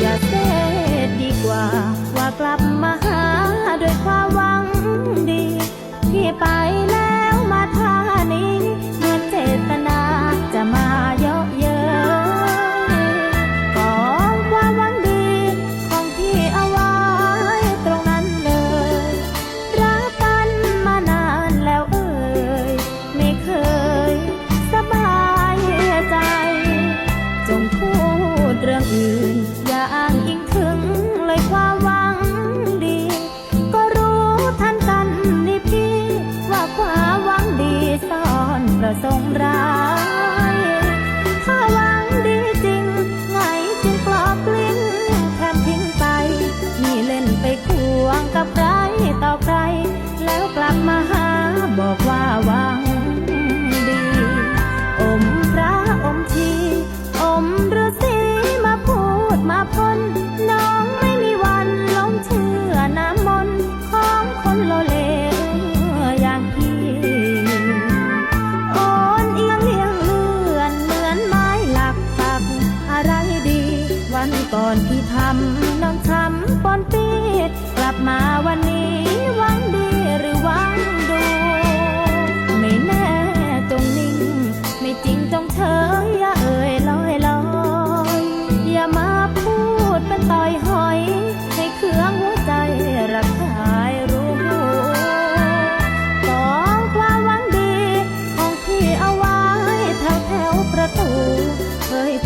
อย่าเสียดีกว่า ว่ากลับมาหาด้วยความหวังดี ที่ไป ระสงรา ตอนที่ทำนอนทำปอนปีดกลับมาวันนี้หวังดีหรือ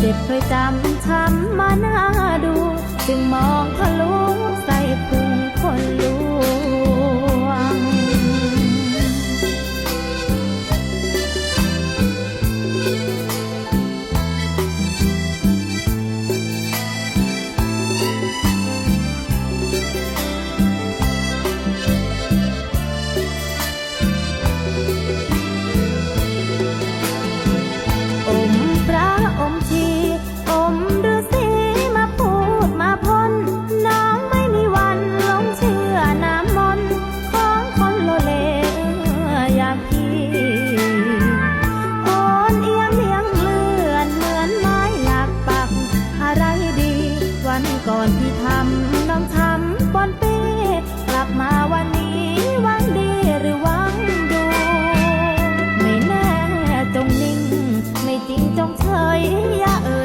เจ็บเคยจำช้ำมาหน้าดู จึงมองทะลุใส่พุงคนรู้ ใช้ยาเออ